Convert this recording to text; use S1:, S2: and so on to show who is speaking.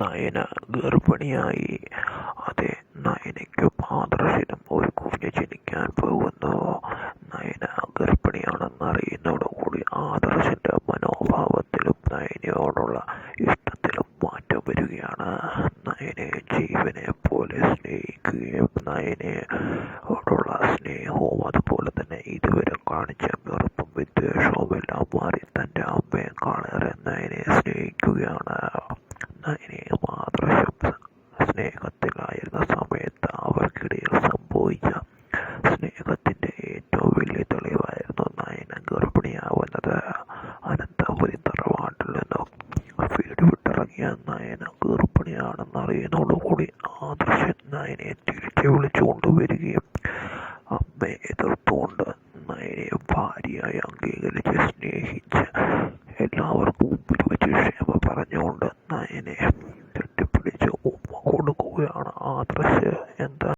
S1: നയന ഗർഭിണിയായി. അതെ നയനയ്ക്ക് ആദർശിനും ഒരു കുഞ്ഞ് ജനിക്കാൻ പോകുന്നു. നയന ഗർഭിണിയാണെന്നറിയുന്നതോടുകൂടി ആദർശിന്റെ മനോഭാവത്തിലും നയനയോടുള്ള ഇഷ്ടത്തിലും മാറ്റം വരികയാണ്. നയനെ ജീവനെ പോലെ സ്നേഹിക്കുകയും നയനയോടുള്ള സ്നേഹവും അതുപോലെ തന്നെ ഇതുവരെ കാണിച്ച വെറുപ്പും വിദ്വേഷവും എല്ലാം മാറി തന്റെ അമ്മയെക്കാളേറെ നയനെ സ്നേഹിക്കുകയാണ്. ആദർശം സ്നേഹത്തിലായിരുന്ന സമയത്ത് അവർക്കിടയിൽ സംഭവിച്ച സ്നേഹത്തിന്റെ ഏറ്റവും വലിയ തെളിവായിരുന്നു നയന ഗർഭിണിയാവുന്നത്. അനന്തപുരി തറവാട്ടിൽ നിന്നും വീട് വിട്ടിറങ്ങിയ നയന ഗർഭിണിയാണെന്ന് അറിയുന്നതോടുകൂടി ആദർശൻ നയനെ തിരിച്ചു വിളിച്ചു കൊണ്ടുവരികയും അമ്മയെ എതിർത്തുകൊണ്ട് നയനെ ഭാര്യയായി അംഗീകരിച്ച് സ്നേഹിച്ച് എല്ലാവർക്കും മുമ്പിൽ വെച്ച് ക്ഷമ പറഞ്ഞുകൊണ്ട് നയനെ തെറ്റിപ്പിടിച്ച് ഉമ്മ കൊടുക്കുകയാണ് ആ ദൃശ്യം എന്താ